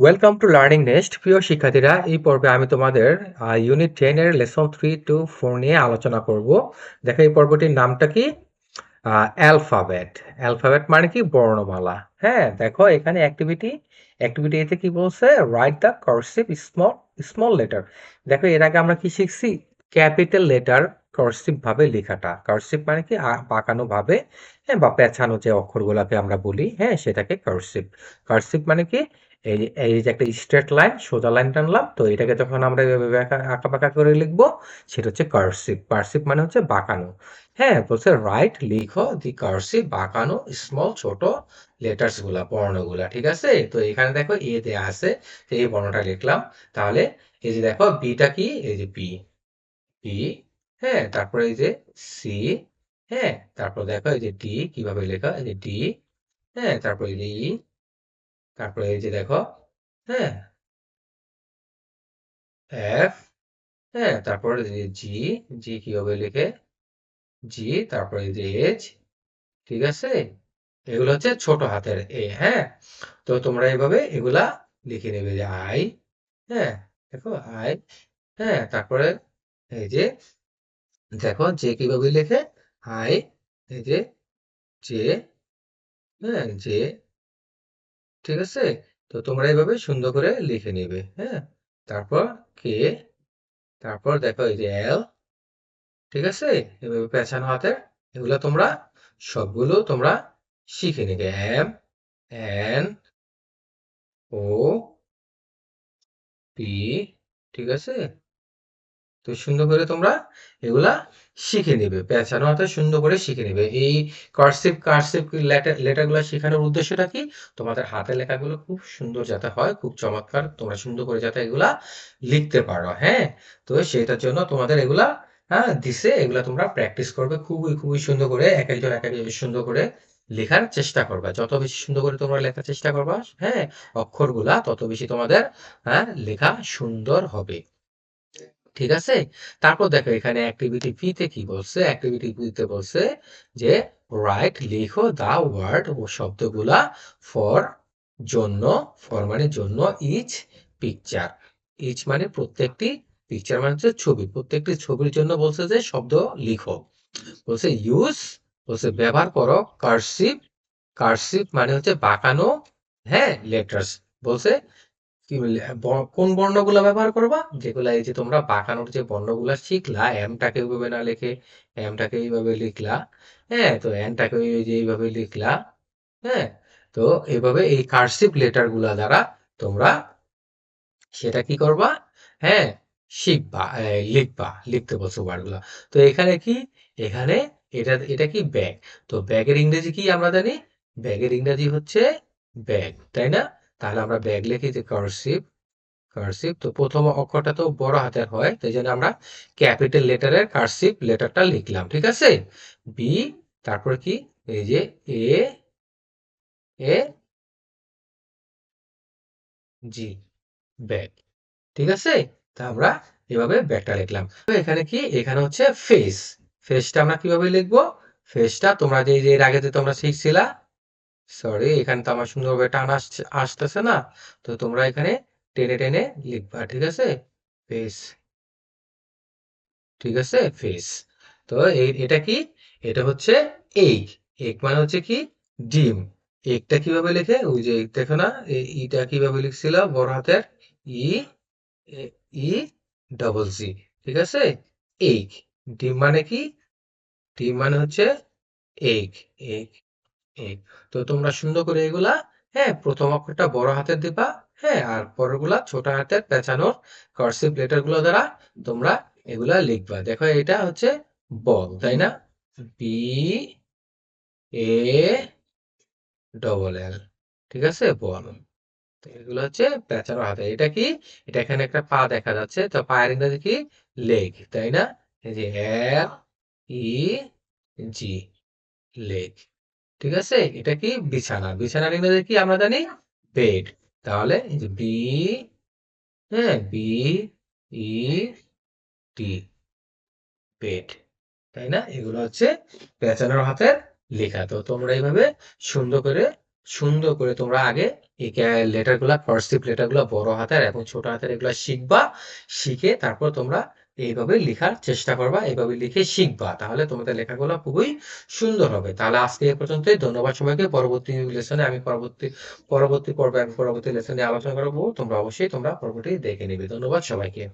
Welcome to learning nest প্রিয় শিক্ষার্থীরা, এই পর্বে আমি তোমাদের ইউনিট টেন এর লেসন থ্রি টু ফোর নিয়ে আলোচনা করব। দেখো, এই পর্বটির নামটা কি? অ্যালফাবেট অ্যালফাবেট মানে কি? বর্ণমালা। হ্যাঁ দেখো, এখানে অ্যাক্টিভিটি অ্যাক্টিভিটি এতে কি বলছে? Write the cursive small small letter দেখো, এর আগে আমরা কি শিখছি? ক্যাপিটাল লেটার কার্সিভ ভাবে লেখাটা। কার্সিভ মানে কি? বাঁকানো ভাবে হ্যাঁ বা পেঁচানো যে অক্ষরগুলোকে আমরা বলি হ্যাঁ সেটাকে কার্সিভ কার্সিভ মানে কি? এই যে এই যে একটা স্ট্রেট লাইন সোজা লাইন টানলাম, তো এটাকে যখন আমরা আঁকা- বাঁকা করে লিখব, সেটা হচ্ছে কার্সিভ কার্সিভ মানে হচ্ছে বাঁকানো। হ্যাঁ বলছে রাইট লিখো দি কার্সিভ বাঁকানো স্মল ছোট লেটার্সগুলা, বর্ণগুলা, ঠিক আছে? তো এখানে দেখো এ দেয়া আছে এই বর্ণটা লিখলাম। তাহলে এই যে দেখো বিটা কি? এই যে বি বি হ্যাঁ তারপরে এই যে সি হ্যাঁ তারপর দেখো এই যে ডি কীভাবে লেখা? এই যে ডি হ্যাঁ তারপরে এই যে ই তারপরে এই যে দেখো হ্যাঁ? এফ হ্যাঁ তারপরে যে জি জি কীভাবে লিখে? জি তারপরে যে এইচ ঠিক আছে? এগুলো হচ্ছে ছোট হাতের এ হ্যাঁ? তো তোমরা এইভাবে এগুলা লিখে নেবে যে আই হ্যাঁ? দেখো আই হ্যাঁ তারপরে এই যে দেখো যে কীভাবে লেখে? আই এই যে জে হ্যাঁ জে ঠিক আছে? তো তোমরা এইভাবে সুন্দর করে লিখে নেবে হ্যাঁ? তারপর কে? তারপর দেখো এই যে এল ঠিক আছে? এভাবে পেঁচানো হাতের, এগুলো তোমরা সবগুলো তোমরা শিখে নিবে। এম এন ও পি ঠিক আছে? তো সুন্দর করে তোমরা এগুলা শিখে নিবে পেঁচানো হাতে সুন্দর করে শিখে নিবে। এই কার্সিভ কার্সিভ লেটার লেটারগুলো শেখানোর উদ্দেশ্যটা কি? তোমাদের হাতে লেখাগুলো খুব সুন্দর যাতে হয়, খুব চমৎকার তোমরা সুন্দর করে যাতে এগুলা লিখতে পারো হ্যাঁ? তো সেটার জন্য তোমাদের এগুলা হ্যাঁ দিছে, এগুলা তোমরা প্র্যাকটিস করবে খুবই খুবই সুন্দর করে, এক একজন এক একজন সুন্দর করে লেখার চেষ্টা করবা। যত বেশি সুন্দর করে তোমরা লেখার চেষ্টা করবা হ্যাঁ অক্ষরগুলা তত বেশি তোমাদের হ্যাঁ লেখা সুন্দর হবে। ঠিক আছে? তারপর দেখো এখানে অ্যাক্টিভিটি বি তে কি বলছে? অ্যাক্টিভিটি বি তে বলছে যে রাইট লিখো দা ওয়ার্ড ও শব্দগুলা ফর জন্য ফর মানে জন্য ইচ পিকচার ইচ মানে প্রত্যেকটি পিকচার মানে হচ্ছে ছবি। প্রত্যেকটি ছবির জন্য বলছে যে শব্দ লিখো। বলছে ইউজ বলছে ব্যবহার করো কার্সিভ কার্সিভ মানে হচ্ছে বাঁকানো হ্যাঁ লেটার্স বলছে ব- কোন বর্ণগুলা ব্যবহার করবা? যেগুলা এই যে তোমরা বাঁকানোর যে বর্ণগুলা শিখলা এমটাকে এইভাবে না লিখে এমটাকে এইভাবে লিখলা হ্যাঁ তো এনটাকে এই যে এইভাবে লিখলা হ্যাঁ তো এইভাবে এই কার্সিভ লেটারগুলা দ্বারা তোমরা সেটা কি করবা? হ্যাঁ শিখবা লিখবা, লিখতে বলছো ওয়ার্ডগুলা তো এখানে কি? এখানে এটা এটা কি ব্যাগ তো ব্যাগের ইংরেজি কি আমরা জানি? ব্যাগের ইংরেজি হচ্ছে ব্যাগ তাই না? তাহলে আমরা ব্যাগ লিখি যে কার্সিভ কার্সিভ তো প্রথম অক্ষরটা তো বড় হাতের হয়, তাই জন্য আমরা ক্যাপিটাল লেটারের কার্সিভ লেটারটা লিখলাম, ঠিক আছে? বি তারপর কি? এই যে এ এ জি ব্যাগ ঠিক আছে? তা আমরা এভাবে ব্যাগটা লিখলাম। তো এখানে কি? এখানে হচ্ছে ফেস ফেসটা আমরা কীভাবে লিখব? ফেসটা তোমরা যে যে এর আগে যে তোমরা শিখছিলা সরি এখানে তো আমার সুন্দরভাবে টান আসছে, আসতেছে না। তো তোমরা এখানে টেনে টেনে লিখবা, ঠিক আছে? ফেস ঠিক আছে? ফেস তো এটা কি? এটা হচ্ছে এগ এগ মানে হচ্ছে কি? ডিম। এগটা কীভাবে লেখে? ওই যে egg দেখো না? ইটা কীভাবে লিখছিল? বড় হাতের ই ই ডবল জি ঠিক আছে? এগ ডিম মানে কি? ডিম মানে হচ্ছে এগ এগ এগ তো তোমরা সুন্দর করে এগুলা হ্যাঁ প্রথম অক্ষরটা বড় হাতের দিবা হ্যাঁ আর পরেরগুলা ছোট হাতের পেঁচানোর কার্সিভ লেটারগুলো দ্বারা তোমরা এগুলা লিখবা। দেখো, এটা হচ্ছে বল, তাই না? বি এ ডবল এল ঠিক আছে? বল। এগুলো হচ্ছে পেঁচানো হাতে। এটা কি? এটা এখানে একটা পা দেখা যাচ্ছে, তো পায়ের ইংরেজি কি? লেগ তাই না? এই যে এল ই জি লেগ ঠিক আছে? এটা কি বিছানা? বিছানার ইংরেজি কি আমরা জানি? বেড। তাহলে বি হ্যাঁ বি ই টি বেড। তাই না? এগুলো হচ্ছে পেঁচানোর হাতের লেখা। তো তোমরা এইভাবে সুন্দর করে সুন্দর করে তোমরা আগে এই লেটারগুলা কার্সিভ লেটারগুলা বড় হাতের এবং ছোট হাতের এগুলা শিখবা, শিখে তারপর তোমরা এইভাবে লেখার চেষ্টা করবা, এইভাবে লিখে শিখবা। তাহলে তোমাদের লেখাগুলো খুবই সুন্দর হবে। তাহলে আজকে এ পর্যন্তই। ধন্যবাদ সবাইকে। পরবর্তী লেসনে আমি পরবর্তী পরবর্তী পর্বে আমি পরবর্তী লেসনে আলোচনা করব। তোমরা অবশ্যই তোমরা পরবর্তী দেখে নিবে। ধন্যবাদ সবাইকে।